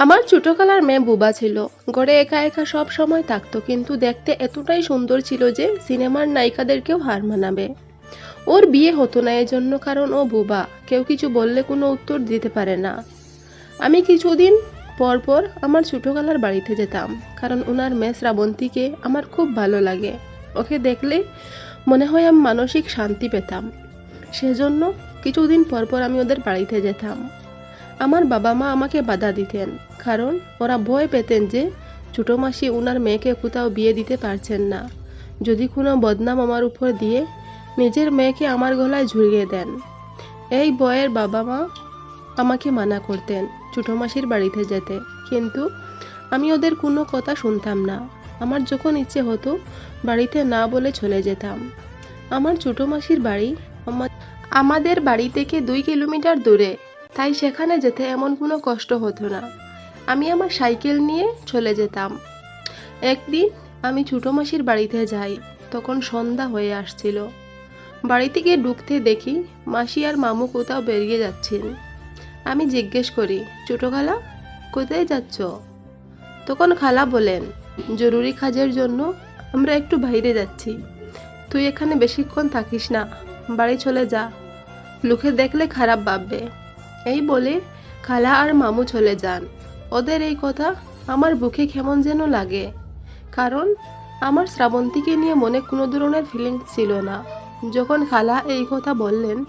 আমার ছোট কালার মেয়ে বুবা ছিল। ঘরে একা একা সব সময় থাকতো, কিন্তু দেখতে এতটাই সুন্দর ছিল যে সিনেমার নায়িকাদেরকেও হার মানাবে। ওর বিয়ে হতো না, এজন্য কারণ ও বুবা। কেউ কিছু বললে কোনো উত্তর দিতে পারে না। আমি কিছুদিন পর পর আমার ছোট কালার বাড়িতে যেতাম, কারণ ওনার মেয়ে শ্রাবন্তীকে আমার খুব ভালো লাগে। ওকে দেখলে মনে হয় আমি মানসিক শান্তি পেতাম। সেজন্য কিছুদিন পর পর আমি ওদের বাড়িতে যেতাম। আমার বাবা মা আমাকে বাধা দিতেন, কারণ ওরা ভয় পেতেন যে ছোটো মাসি ওনার মেয়েকে কোথাও বিয়ে দিতে পারছেন না। যদি কোনো বদনাম আমার উপর দিয়ে নিজের মেয়েকে আমার গলায় ঝুলিয়ে দেন, এই বয়ের বাবা মা আমাকে মানা করতেন ছোটো মাসির বাড়িতে যেতে। কিন্তু আমি ওদের কোনো কথা শুনতাম না। আমার যখন ইচ্ছে হতো বাড়িতে না বলে চলে যেতাম। আমার ছোটো মাসির বাড়ি আমা- আমাদের বাড়ি থেকে দুই কিলোমিটার দূরে। তাই সেখানে যেতে এমন কোনো কষ্ট হতো না। আমি আমার সাইকেল নিয়ে চলে যেতাম। একদিন আমি ছোটো মাসির বাড়িতে যাই, তখন সন্ধ্যা হয়ে আসছিল। বাড়ি থেকে ঢুকতে দেখি মাসি আর মামু কোথাও বেরিয়ে যাচ্ছেন। আমি জিজ্ঞেস করি, ছোটো খালা, কোথায় যাচ্ছ? তখন খালা বলেন, জরুরি কাজের জন্য আমরা একটু বাইরে যাচ্ছি। তুই এখানে বেশিক্ষণ থাকিস না, বাড়ি চলে যা। লোকে দেখলে খারাপ ভাববে। এই বলে খালা আর মামু চলে যান। ওদের এই কথা আমার বুকে কেমন যেন লাগে। কারণ আমার শ্রাবন্তীকে নিয়ে মনে কোনো ধরনের ফিলিংস ছিল না। যখন খালা এই কথা বললেন,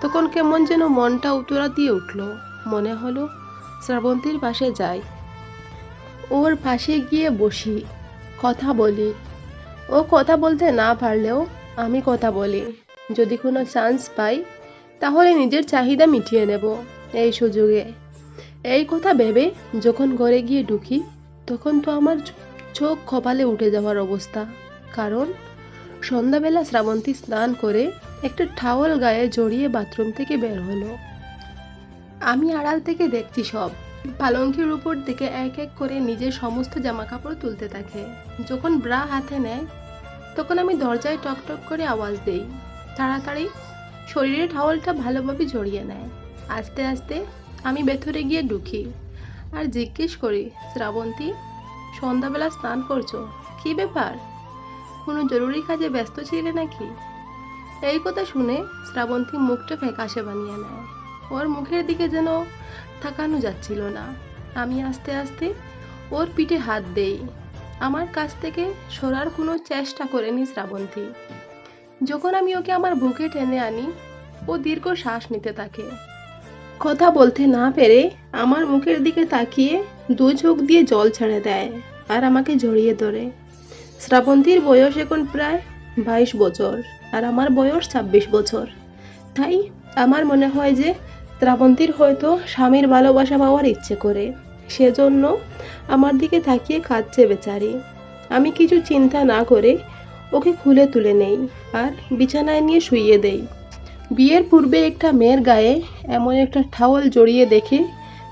তখন কেমন যেন মনটা উতরা দিয়ে উঠল। মনে হলো শ্রাবন্তীর পাশে যাই। ওর পাশে গিয়ে বসি, কথা বলি। ও কথা বলতে না পারলেও আমি কথা বলি। যদি কোনো চান্স পাই তাহলে নিজের চাহিদা মিটিয়ে নেব, এই সুযোগে। এই কথা ভেবে যখন ঘরে গিয়ে ঢুকি, তখন তো আমার চোখ কপালে উঠে যাওয়ার অবস্থা। কারণ সন্ধ্যাবেলা শ্রাবন্তী স্নান করে একটা ঠাওয়াল গায়ে জড়িয়ে বাথরুম থেকে বের হলো। আমি আড়াল থেকে দেখছি সব। পালঙ্কের উপর থেকে এক এক করে নিজের সমস্ত জামা কাপড় তুলতে থাকে। যখন ব্রা হাতে নেয়, তখন আমি দরজায় টক টক করে আওয়াজ দেই। তাড়াতাড়ি শরীরে টাওয়ালটা ভালোভাবে জড়িয়ে নেয়। আস্তে আস্তে আমি ভেতরে গিয়ে ঢুকি আর জিজ্ঞেস করি, শ্রাবন্তী, সন্ধ্যাবেলা স্নান করছ? কি ব্যাপার? কোনো জরুরি কাজে ব্যস্ত ছিলে নাকি? এই কথা শুনে শ্রাবন্তী মুখটা ফ্যাকাশে বানিয়ে নেয়। ওর মুখের দিকে যেন তাকানো যাচ্ছিল না। আমি আস্তে আস্তে ওর পিঠে হাত দেই। আমার কাছ থেকে সরার কোনো চেষ্টা করেনি শ্রাবন্তী। যখন আমি ওকে আমার বুকে টেনে আনি, ও দীর্ঘ শ্বাস নিতে থাকে। কথা বলতে না পেরে আমার মুখের দিকে তাকিয়ে দু চোখ দিয়ে জল ছেড়ে দেয় আর আমাকে জড়িয়ে ধরে। শ্রাবন্তীর বয়স এখন প্রায় বাইশ বছর আর আমার বয়স ছাব্বিশ বছর। তাই আমার মনে হয় যে শ্রাবন্তীর হয়তো স্বামীর ভালোবাসা পাওয়ার ইচ্ছে করে। সেজন্য আমার দিকে তাকিয়ে কাঁদছে বেচারি। আমি কিছু চিন্তা না করে ওকে খুলে তুলে নেই আর বিছানায় নিয়ে শুইয়ে দেই। বিয়ের পূর্বে একটা মেয়ের গায়ে এমন একটা টাওয়াল জড়িয়ে দেখে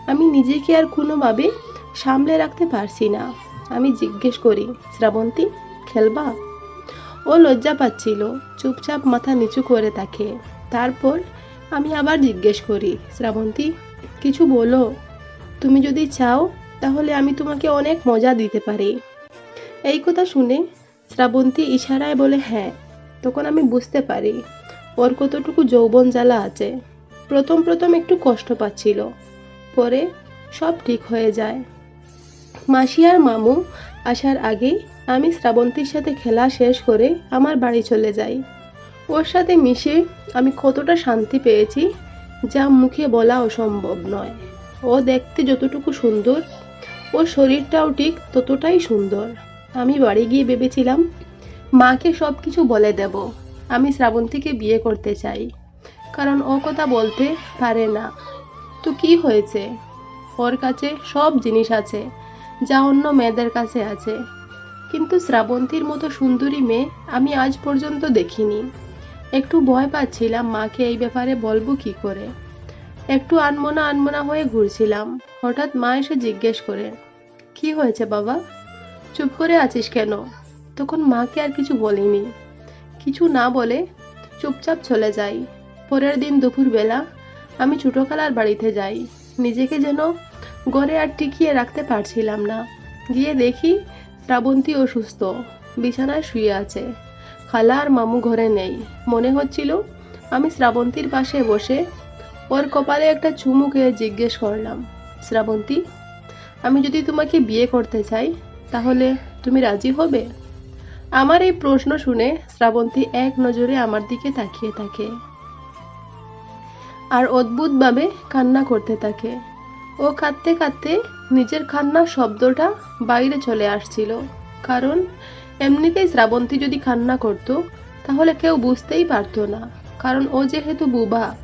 আমি নিজেকে আর কোনোভাবে সামলে রাখতে পারছি না। আমি জিজ্ঞেস করি, শ্রাবন্তী, খেলবা? ও লজ্জা পাচ্ছিল, চুপচাপ মাথা নিচু করে থাকে তারপর আমি আবার জিজ্ঞেস করি, শ্রাবন্তী, কিছু বলো? তুমি যদি চাও, তাহলে আমি তোমাকে অনেক মজা দিতে পারি। এই কথা শুনে শ্রাবন্তী ইশারায় বলে হ্যাঁ তখন আমি বুঝতে পারি। ওর কতটুকু যৌবন জ্বালা আছে। প্রথম প্রথম একটু কষ্ট পাচ্ছিল। পরে সব ঠিক হয়ে যায়। মাসি আর মামু আসার আগেই আমি শ্রাবন্তীর সাথে খেলা শেষ করে আমার বাড়ি চলে যাই। ওর সাথে মিশে আমি কতটা শান্তি পেয়েছি যা মুখে বলা অসম্ভব নয়। ও দেখতে যতটুকু সুন্দর, ওর শরীরটাও ঠিক ততটাই সুন্দর। আমি বাড়ি গিয়ে ভেবেছিলাম, মাকে সব কিছু বলে দেব। আমি শ্রাবন্তীকে বিয়ে করতে চাই। কারণ ও কথা বলতে পারে না। তো কি হয়েছে? ওর কাছে সব জিনিস আছে, যা অন্য মেয়েদের কাছে আছে। কিন্তু শ্রাবন্তীর মতো সুন্দরী মেয়ে আমি আজ পর্যন্ত দেখিনি। একটু ভয় পাচ্ছিলাম মাকে এই ব্যাপারে বলব কি করে। একটু আনমনা আনমনা হয়ে ঘুরছিলাম। হঠাৎ মা এসে জিজ্ঞেস করে, কি হয়েছে বাবা? চুপ করে আছিস কেন? তখন মাকে আর কিছু বলিনি। কিছু না বলে চুপচাপ চলে যাই। পরের দিন দুপুরবেলা আমি ছোটোখালার বাড়িতে যাই। নিজেকে যেন ঘরে আর টিকিয়ে রাখতে পারছিলাম না। গিয়ে দেখি শ্রাবন্তী অসুস্থ। বিছানায় শুয়ে আছে। খালা আর মামু ঘরে নেই। মনে হচ্ছিল আমি শ্রাবন্তীর পাশে বসে ওর কপালে একটা চুমু খেয়ে জিজ্ঞেস করলাম, শ্রাবন্তী, আমি যদি তোমাকে বিয়ে করতে চাই তাহলে তুমি রাজি হবে? আমার এই প্রশ্ন শুনে শ্রাবন্তী এক নজরে আমার দিকে তাকিয়ে থাকে। আর অদ্ভুতভাবে কান্না করতে থাকে। ও কাঁদতে কাঁদতে নিজের কান্নার শব্দটা বাইরে চলে আসছিল। কারণ এমনিতেই শ্রাবন্তী যদি কান্না করত, তাহলে কেউ বুঝতেই পারতো না। কারণ ও যেহেতু বুবা,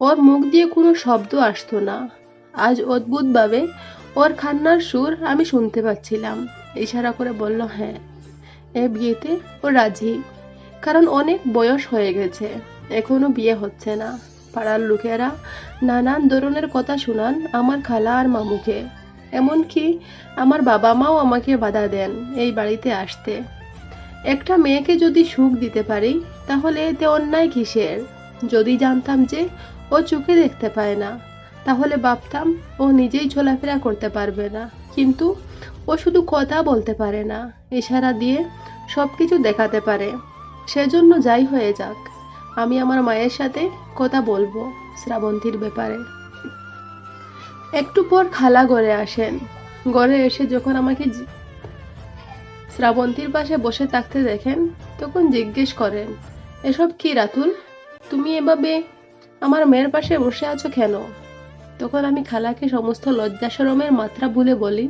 ওর মুখ দিয়ে কোনো শব্দ আসতো না। আজ অদ্ভুতভাবে ওর কান্নার সুর আমি শুনতে পাচ্ছিলাম। ইশারা করে বলল হ্যাঁ এ বিয়েতে ও রাজি, কারণ অনেক বয়স হয়ে গেছে, এখনও বিয়ে হচ্ছে না। পাড়ার লোকেরা নানান ধরনের কথা শুনান আমার খালা আর মামুকে, এমনকি আমার বাবা মাও আমাকে বাধা দেন এই বাড়িতে আসতে। একটা মেয়েকে যদি সুখ দিতে পারি, তাহলে এতে অন্যায় কিসের? যদি জানতাম যে ও চোখে দেখতে পায় না, তাহলে ভাবতাম ও নিজেই চলাফেরা করতে পারবে না। কিন্তু ও শুধু কথা বলতে পারে না, ইশারা দিয়ে সব কিছু দেখাতে পারে। সেজন্য যাই হয়ে যাক, আমি আমার মায়ের সাথে কথা বলব শ্রাবন্তীর ব্যাপারে। একটু পর খালা ঘরে আসেন। ঘরে এসে যখন আমাকে শ্রাবন্তীর পাশে বসে থাকতে দেখেন, তখন জিজ্ঞেস করেন, এসব কি রাতুল? তুমি এভাবে আমার মেয়ের পাশে বসে আছো কেন? তখন আমি খালাকে সমস্ত লজ্জাসরমের মাত্রা ভুলে বলি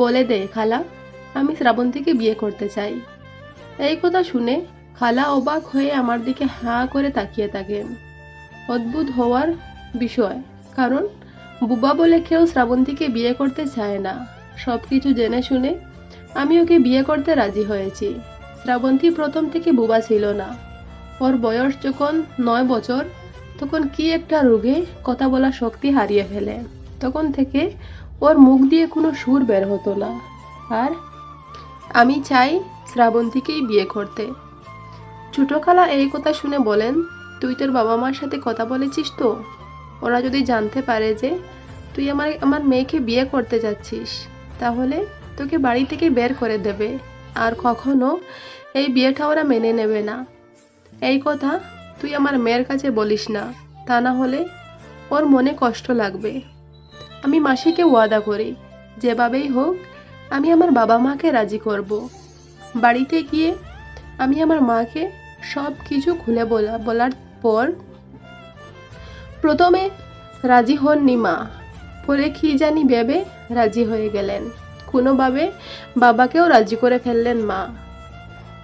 বলে দে, খালা। আমি শ্রাবন্তীকে বিয়ে করতে চাই। এই কথা শুনে খালা অবাক হয়ে আমার দিকে হাঁ করে তাকিয়ে থাকেন অদ্ভুত হওয়ার বিষয়, কারণ বুবা বলে কেউ শ্রাবন্তীকে বিয়ে করতে চায় না। সব কিছু জেনে শুনে আমি ওকে বিয়ে করতে রাজি হয়েছি। শ্রাবন্তী প্রথম থেকে বুবা ছিল না। ওর বয়স যখন নয় বছর, তখন কি একটা রোগে কথা বলার শক্তি হারিয়ে ফেলে। তখন থেকে ওর মুখ দিয়ে কোনো সুর বের হতো না। আর আমি চাই শ্রাবন্তীকেই বিয়ে করতে। ছোট খালা এই কথা শুনে বলেন, তুই তোর বাবা মার সাথে কথা বলেছিস তো? ওরা যদি জানতে পারে যে তুই আমার আমার মেয়েকে বিয়ে করতে যাচ্ছিস, তাহলে তোকে বাড়ি থেকে বের করে দেবে। আর কখনো এই বিয়েটা ওরা মেনে নেবে না। এই কথা তুই আমার মেয়ের কাছে বলিস না। তা না হলে ওর মনে কষ্ট লাগবে। আমি মাসিকে ওয়াদা করি, যেভাবেই হোক, আমি আমার বাবা মাকে রাজি করব। বাড়িতে গিয়ে আমি আমার মাকে সব কিছু খুলে বলা, বলার পর প্রথমে রাজি হননি মা, পরে কি জানি ভেবে রাজি হয়ে গেলেন। কোনোভাবে বাবাকেও রাজি করে ফেললেন মা।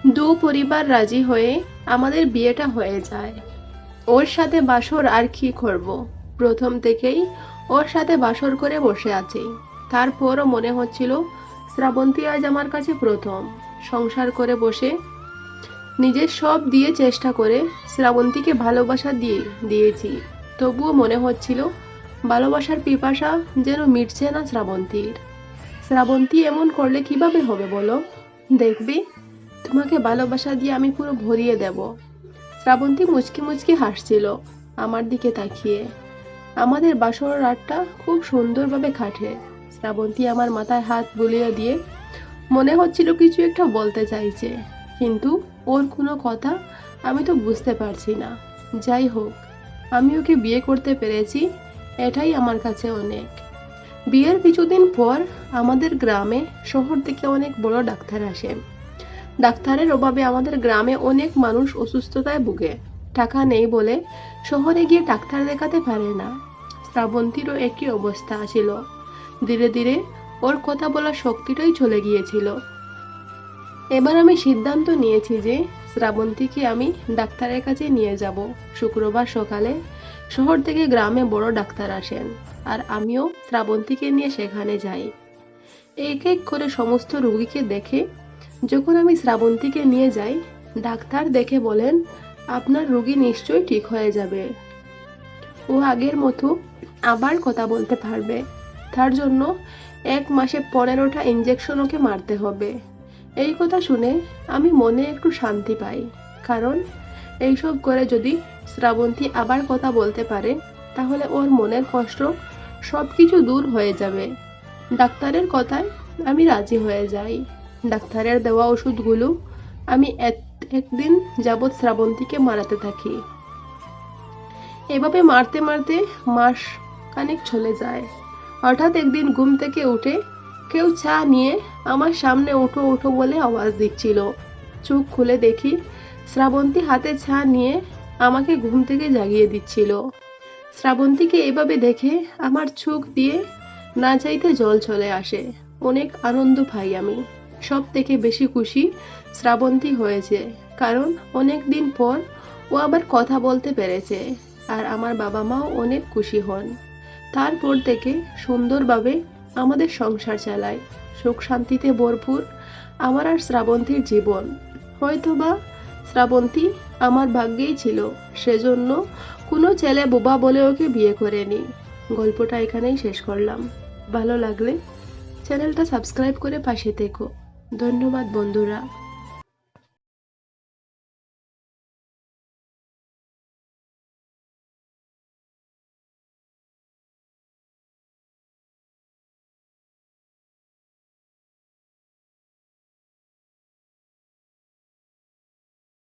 দু পরিবার রাজি হয়ে আমাদের বিয়েটা হয়ে যায়। ওর সাথে বাসর আর কি করব? প্রথম থেকেই ওর সাথে বাসর করে বসে আছি। তারপরও মনে হচ্ছিল, শ্রাবন্তী আজ আমার কাছে প্রথম। সংসার করে বসে নিজের সব দিয়ে চেষ্টা করে শ্রাবন্তীকে ভালোবাসা দিয়ে, দিয়েছি। তবুও মনে হচ্ছিল, ভালোবাসার পিপাসা যেন মিটছে না শ্রাবন্তীর। শ্রাবন্তী এমন করলে কীভাবে হবে বলো? দেখবি, তোমাকে ভালোবাসা দিয়ে আমি পুরো ভরিয়ে দেব। শ্রাবন্তী মুচকি মুচকি হাসছিল, আমার দিকে তাকিয়ে। আমাদের বাসর রাতটা খুব সুন্দরভাবে কাটে। শ্রাবন্তী আমার মাথায় হাত বুলিয়ে দিয়ে মনে হচ্ছিল কিছু একটা বলতে চাইছে। কিন্তু ওর কোনো কথা আমি তো বুঝতে পারছি না। যাই হোক, আমি ওকে বিয়ে করতে পেরেছি, এটাই আমার কাছে অনেক। বিয়ের কিছুদিন পর আমাদের গ্রামে শহর থেকে অনেক বড় ডাক্তার আসে। ডাক্তারের অভাবে আমাদের গ্রামে অনেক মানুষ অসুস্থতায় ভুগে। টাকা নেই বলে শহরে গিয়ে ডাক্তার দেখাতে পারে না। শ্রাবন্তীরও একই অবস্থা ছিল। ধীরে ধীরে ওর কথা বলার শক্তিটাই চলে গিয়েছিল। এবার আমি সিদ্ধান্ত নিয়েছি যে শ্রাবন্তীকে আমি ডাক্তারের কাছে নিয়ে যাব। শুক্রবার সকালে শহর থেকে গ্রামে বড় ডাক্তার আসেন আর আমিও শ্রাবন্তীকে নিয়ে সেখানে যাই। এক এক করে সমস্ত রুগীকে দেখে যখন আমি শ্রাবন্তীকে নিয়ে যাই, ডাক্তার দেখে বলেন আপনার রোগী নিশ্চয়ই ঠিক হয়ে যাবে। ও আগের মতো আবার কথা বলতে পারবে। তার জন্য এক মাসে পনেরোটা ইঞ্জেকশন ওকে মারতে হবে। এই কথা শুনে আমি মনে একটু শান্তি পাই, কারণ এইসব করে যদি শ্রাবন্তী আবার কথা বলতে পারে, তাহলে ওর মনের কষ্ট সব কিছু দূর হয়ে যাবে। ডাক্তারের কথায় আমি রাজি হয়ে যাই। ডাক্তারের দেওয়া ওষুধগুলো আমি এক- একদিন যাবৎ শ্রাবন্তীকে মারাতে থাকি। এভাবে মারতে মারতে মাস খানিক চলে যায়। হঠাৎ একদিন ঘুম থেকে উঠে কেউ চা নিয়ে আমার সামনে উঠো উঠো বলে আওয়াজ দিচ্ছিল। চোখ খুলে দেখি শ্রাবন্তী হাতে চা নিয়ে আমাকে ঘুম থেকে জাগিয়ে দিচ্ছিল। শ্রাবন্তীকে এভাবে দেখে আমার চোখ দিয়ে না চাইতে জল চলে আসে। অনেক আনন্দ পাই আমি। সব থেকে বেশি খুশি শ্রাবন্তী হয়েছে। কারণ অনেক দিন পর ও আবার কথা বলতে পেরেছে আর আমার বাবা মাও অনেক খুশি হন। তারপর থেকে সুন্দরভাবে আমাদের সংসার চালায়। সুখ শান্তিতে ভরপুর আমার আর শ্রাবন্তীর জীবন। হয়তোবা শ্রাবন্তী আমার ভাগ্যেই ছিল, সেজন্য কোনো ছেলে বোবা বলে ওকে বিয়ে করেনি। গল্পটা এখানেই শেষ করলাম। ভালো লাগলে চ্যানেলটা সাবস্ক্রাইব করে পাশে থেকো। ধন্যবাদ বন্ধুরা।